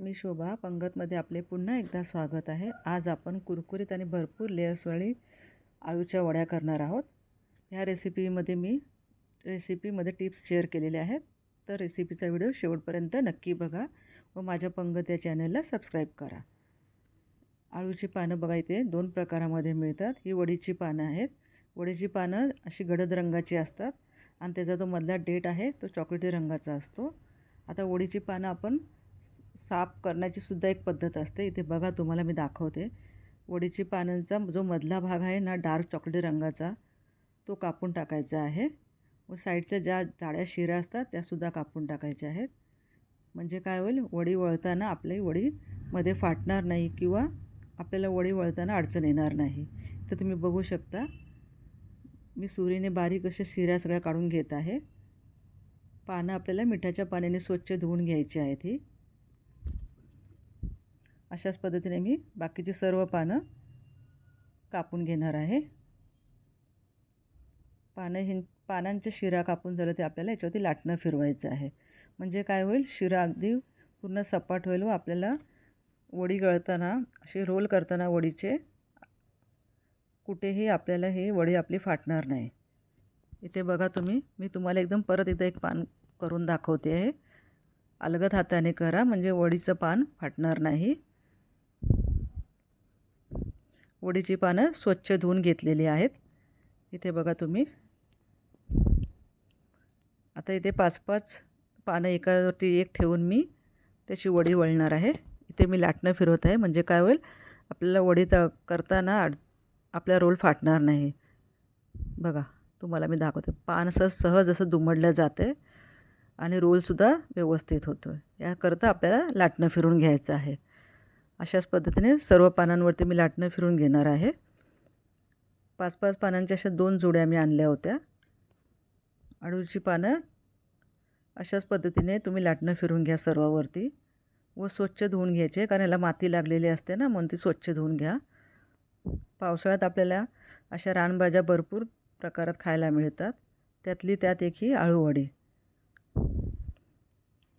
मी शोभा पंगतमध्ये आपले पुन्हा एकदा स्वागत आहे. आज आपण कुरकुरीत आणि भरपूर लेअर्सवाळी आळूच्या वड्या करणार आहोत. ह्या रेसिपीमध्ये मी रेसिपीमध्ये टिप्स शेअर केलेल्या आहेत. तर रेसिपीचा व्हिडिओ शेवटपर्यंत नक्की बघा व माझ्या पंगत या चॅनलला सबस्क्राईब करा. आळूची पानं बघा इथे दोन प्रकारामध्ये मिळतात. ही वडीची पानं आहेत. वडीची पानं अशी गडद रंगाची असतात आणि त्याचा जो मधला डेट आहे तो चॉकलेटी रंगाचा असतो. आता वडीची पानं आपण साफ करण्याची सुद्धा एक पद्धत असते. इथे बघा तुम्हाला मी दाखवते. वडीची पानांचा जो मधला भाग आहे ना डार्क चॉकलेटी रंगाचा तो कापून टाकायचा आहे. व साईडच्या ज्या जाड्या शिऱ्या असतात त्यासुद्धा कापून टाकायच्या आहेत. म्हणजे काय होईल वडी वळताना आपली वडीमध्ये फाटणार नाही किंवा आपल्याला वडी वळताना अडचण येणार नाही. तर तुम्ही बघू शकता मी सुरीने बारीक अशा शिऱ्या सगळ्या काढून घेत आहे. पानं आपल्याला मिठाच्या पाण्याने स्वच्छ धुवून घ्यायची आहेत ही. अशाच पद्धतीने मी बाकीची सर्व पानं कापून घेणार आहे. पानं हिं पानांच्या शिरा कापून झालं ते आपल्याला याच्यावरती लाटणं फिरवायचं आहे. म्हणजे काय होईल? शिरा अगदी पूर्ण सपाट होईल व आपल्याला वडी गळताना अशी रोल करताना वडीचे कुठेही आपल्याला ही वडी आपली फाटणार नाही. इथे बघा तुम्ही मी तुम्हाला एकदम परत इथं एक पान करून दाखवते आहे. अलगद हाताने करा म्हणजे वडीचं पान फाटणार नाही. वडीची पानं स्वच्छ धुवून घेतलेली आहेत. इथे बघा तुम्ही. आता इथे पाच पाच पानं एकावरती एक ठेवून मी त्याची वडी वळणार आहे. इथे मी लाटणं फिरवत आहे. म्हणजे काय होईल? आपल्याला वडी त करताना आपला रोल फाटणार नाही. बघा तुम्हाला मी दाखवते. पान असं सहज असं दुमडलं जाते आणि रोलसुद्धा व्यवस्थित होतो आहे याकरता आपल्याला लाटणं फिरून घ्यायचं आहे. अशाच पद्धतीने सर्व पानांवरती मी लाटणं फिरून घेणार आहे. पाच पाच पानांच्या अशा दोन जोड्या मी आणल्या होत्या. अळूची पानं अशाच पद्धतीने तुम्ही लाटणं फिरून घ्या सर्वावरती व स्वच्छ धुवून घ्यायचे कारण याला माती लागलेली असते ना म्हणून ती स्वच्छ धुवून घ्या. पावसाळ्यात आपल्याला अशा रानभाज्या भरपूर प्रकारात खायला मिळतात. त्यातली त्यात एक ही आळूवडी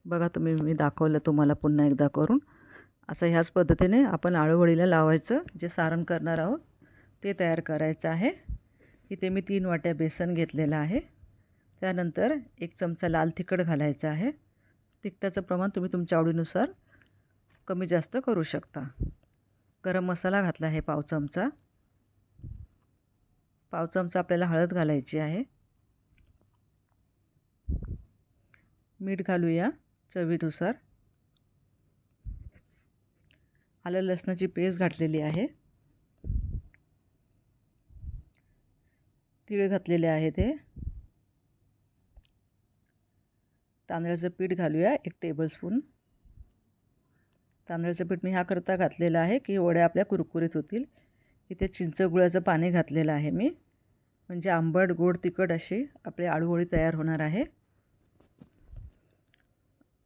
बघा तुम्ही मी दाखवलं तुम्हाला पुन्हा एकदा करून. असं ह्याच पद्धतीने आपण आळूवळीला लावायचं जे सारण करणार आहोत ते तयार करायचं आहे. इथे मी तीन वाट्या बेसन घेतलेलं आहे. त्यानंतर एक चमचा लाल तिखट घालायचं आहे. तिखटाचं प्रमाण तुम्ही तुमच्या आवडीनुसार कमी जास्त करू शकता. गरम मसाला घातला आहे पाव चमचा. पाव चमचा आपल्याला हळद घालायची आहे. मीठ घालूया चवीनुसार. आलं लसणाची पेस्ट घातलेली आहे. तिळ घातलेले आहे ते. तांदळाचं पीठ घालूया एक टेबलस्पून तांदळाचं पीठ मी ह्याकरता घातलेलं आहे की वड्या आपल्या कुरकुरीत होतील. इथे चिंच गुळाचं पाणी घातलेलं आहे मी. म्हणजे आंबट गोड तिखट अशी आपली आळूवळी तयार होणार आहे.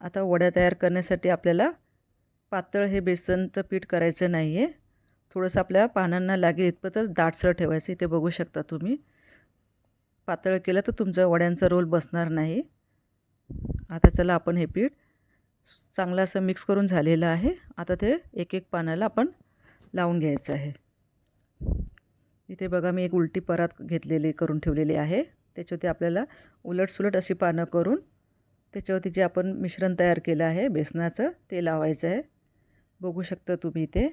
आता वड्या तयार करण्यासाठी आपल्याला पातळ हे बेसनचं पीठ करायचं नाही आहे थोडंसं आपल्या पानांना लागेल इतपतच दाटसर ठेवायचं इथे बघू शकता तुम्ही. पातळ केलं तर तुमचं वड्यांचा रोल बसणार नाही. आता चला आपण हे पीठ चांगलं असं मिक्स करून झालेलं आहे. आता ते एक एक पानाला आपण लावून घ्यायचं आहे. इथे बघा मी एक उलटी परात घेतलेली करून ठेवलेली आहे. त्याच्यावरती आपल्याला उलटसुलट अशी पानं करून त्याच्यावरती जे आपण मिश्रण तयार केलं आहे बेसनाचं ते लावायचं आहे. बघू शकता तुम्ही इथे.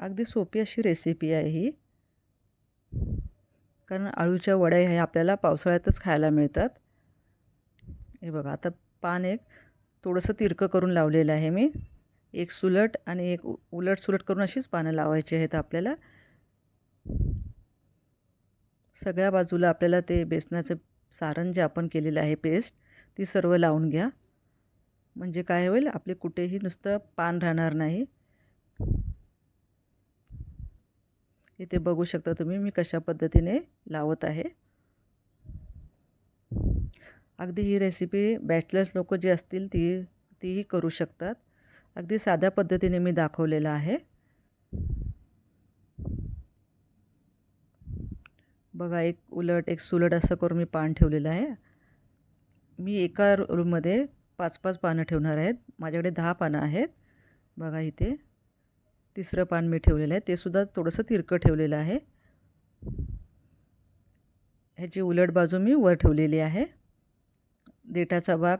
अगदी सोपी अशी रेसिपी आहे ही. कारण आळूच्या वड्या ह्या आपल्याला पावसाळ्यातच खायला मिळतात. हे बघा आता पान एक थोडंसं तिरकं करून लावलेलं आहे मी. एक सुलट आणि एक उलट सुलट करून अशीच पानं लावायची आहेत आपल्याला. सगळ्या बाजूला आपल्याला ते बेसनाचं सारण जे आपण केलेलं आहे पेस्ट ती सर्व लावून घ्या. म्हणजे काय होईल आपले कुठेही नुसतं पान राहणार नाही. इथे बघू शकता तुम्ही मी कशा पद्धतीने लावत आहे. अगदी ही रेसिपी बॅचलर्स लोक जे असतील ती तीही करू शकतात. अगदी साध्या पद्धतीने मी दाखवलेलं आहे. बघा एक उलट एक सुलट असं करून मी पान ठेवलेलं आहे. मी एका रूममध्ये पाच पाच पानं ठेवणार आहेत. माझ्याकडे दहा पानं आहेत. बघा इथे. तिसरं पान मी ठेवलेलं आहे. ते सुद्धा थोडंसं तिरकं ठेवलेलं आहे. ह्याची उलट बाजू मी वर ठेवलेली आहे. देठाचा भाग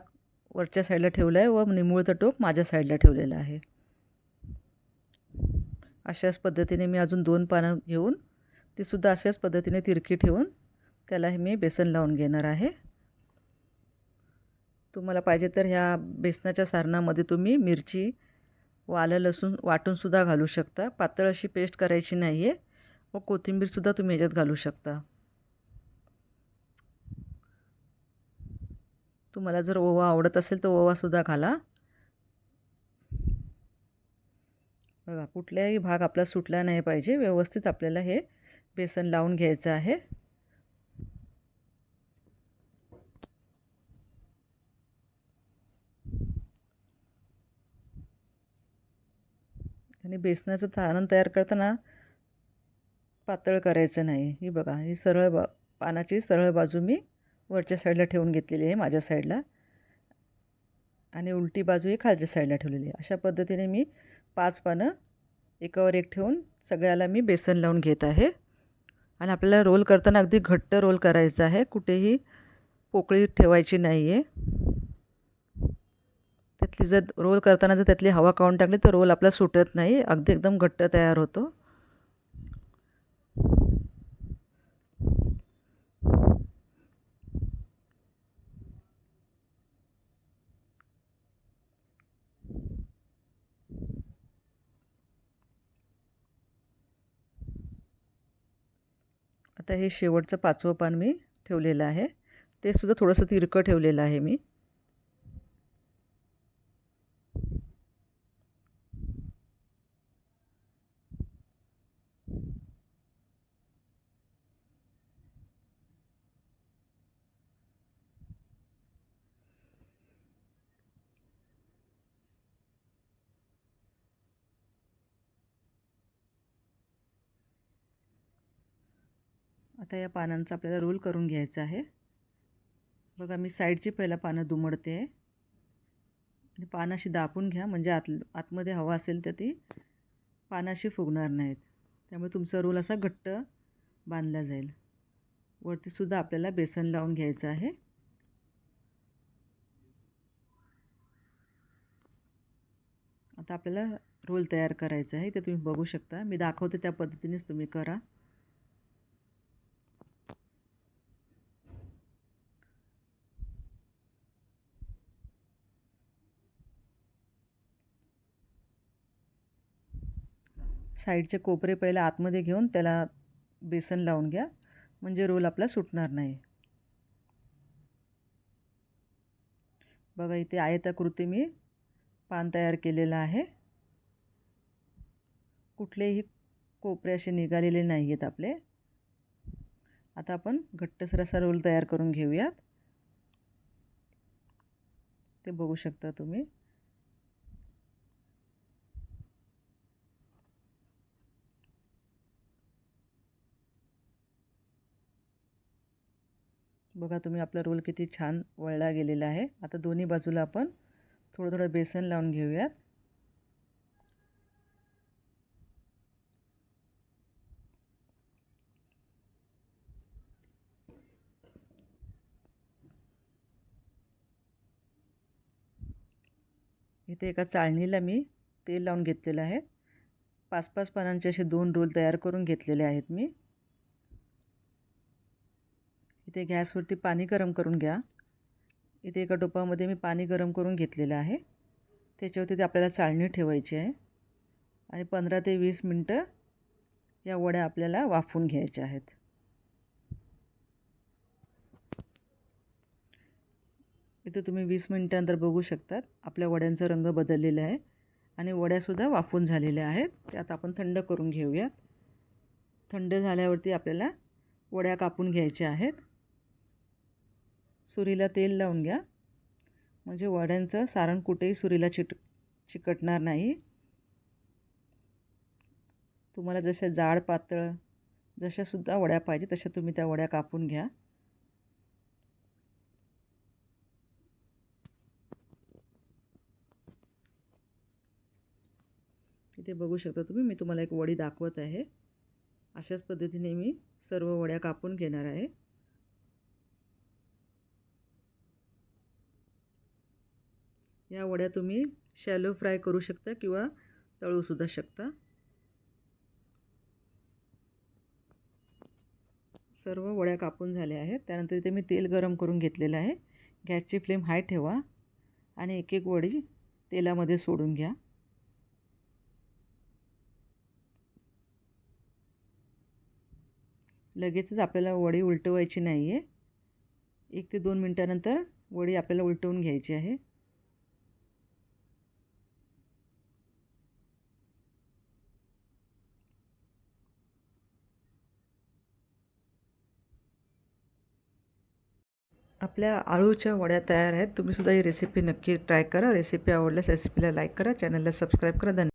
वरच्या साईडला ठेवला आहे व निमुळतं टोक माझ्या साईडला ठेवलेलं आहे. अशाच पद्धतीने मी अजून दोन पानं घेऊन तीसुद्धा अशाच पद्धतीने तिरकी ठेवून त्याला हे मी बेसन लावून घेणार आहे. तुम्हाला पाहिजे तर ह्या बेसनाच्या सारणामध्ये तुम्ही मिरची व आलं लसूण वाटूनसुद्धा घालू शकता. पातळ अशी पेस्ट करायची नाही आहे व कोथिंबीरसुद्धा तुम्ही ह्याच्यात घालू शकता. तुम्हाला जर ओवा आवडत असेल तर ओवासुद्धा घाला. बघा कुठल्याही भाग आपला सुटला नाही पाहिजे. व्यवस्थित आपल्याला हे बेसन लावून घ्यायचं आहे. आणि बेसनाचं तारण तयार करताना पातळ करायचं नाही. ही बघा ही सरळ बा पानाची सरळ बाजू मी वरच्या साईडला ठेवून घेतलेली आहे माझ्या साईडला. आणि उलटी बाजू ही खालच्या साईडला ठेवलेली आहे. अशा पद्धतीने मी पाच पानं एकावर एक ठेवून सगळ्याला मी बेसन लावून घेत आहे. आणि आपल्याला रोल करताना अगदी घट्ट रोल करायचा आहे. कुठेही पोकळी ठेवायची नाही आहे त्यातली जर रोल करताना जर त्यातली हवा काढून टाकली तर रोल आपला सुटत नाही. अगदी एकदम घट्ट तयार होतो. आता हे शेवटचं पाचवं पान मी ठेवलेलं आहे. ते सुद्धा थोडंसं तिरकं ठेवलेलं आहे मी. आता या पानांचा आपल्याला रोल करून घ्यायचा आहे. बघा मी साईडची पहिला पानं दुमडते. आहे आणि पानाशी दापून घ्या म्हणजे आत आतमध्ये हवा असेल तर ती पानाशी फुगणार नाहीत. त्यामुळे तुमचा रोल असा घट्ट बांधला जाईल. वरतीसुद्धा आपल्याला बेसन लावून घ्यायचं आहे. आता आपल्याला रोल तयार करायचा आहे ते तुम्ही बघू शकता. मी दाखवते त्या पद्धतीनेच तुम्ही करा. साईडचे कोपरे पहिले आतमध्ये घेऊन त्याला बेसन लावून घ्या. म्हणजे रोल आपला सुटणार नाही. बघा इथे आयताकृती मी पान तयार केलेलं आहे. कुठलेही कोपरे असे निघालेले नाही आहेत आपले. आता आपण घट्टसर असा रोल तयार करून घेऊयात. ते बघू शकता तुम्ही. बघा तुम्ही आपला रोल किती छान वळला गेलेला आहे. आता दोन्ही बाजूला आपण थोडं थोडं बेसन लावून घेऊयात. इथे एका चाळणीला मी तेल लावून घेतलेलं आहे. पाच पाच पानांचे असे दोन रोल तयार करून घेतलेले आहेत मी. इथे गॅसवरती पाणी गरम करून घ्या. इथे एका टोपामध्ये मी पाणी गरम करून घेतलेलं आहे. त्याच्यावरती ते आपल्याला चाळणी ठेवायची आहे. आणि पंधरा ते वीस मिनटं या वड्या आपल्याला वाफवून घ्यायच्या आहेत. इथे तुम्ही वीस मिनटानंतर बघू शकतात आपल्या वड्यांचा रंग बदललेला आहे. आणि वड्यासुद्धा वाफून झालेल्या आहेत. ते आता आपण थंड करून घेऊयात. थंड झाल्यावरती आपल्याला वड्या कापून घ्यायच्या आहेत. सुरीला तेल लावून घ्या. म्हणजे वड्यांचं सारण कुठेही सुरीला चिट चिकटणार नाही. तुम्हाला जशा जाड पातळ जशासुद्धा वड्या पाहिजे तशा तुम्ही त्या वड्या कापून घ्या. इथे बघू शकता तुम्ही मी तुम्हाला एक वडी दाखवत आहे. अशाच पद्धतीने मी सर्व वड्या कापून घेणार आहे. या वड्या तुम्ही शॅलो फ्राय करू शकता किंवा तळूसुद्धा शकता. सर्व वड्या कापून झाल्या आहेत. त्यानंतर इथे मी तेल गरम करून घेतलेलं आहे. गॅसची फ्लेम हाय ठेवा आणि एक एक वडी तेलामध्ये सोडून घ्या. लगेचच आपल्याला वडी उलटवायची नाही आहे एक ते दोन मिनटानंतर वडी आपल्याला उलटवून घ्यायची आहे. आपल्या आळूच्या वड्या तयार आहेत. तुम्हीसुद्धा ही रेसिपी नक्की ट्राय करा. रेसिपी आवडल्यास रेसिपीला लाईक करा. चॅनलला सबस्क्राईब करा. धन्यवाद.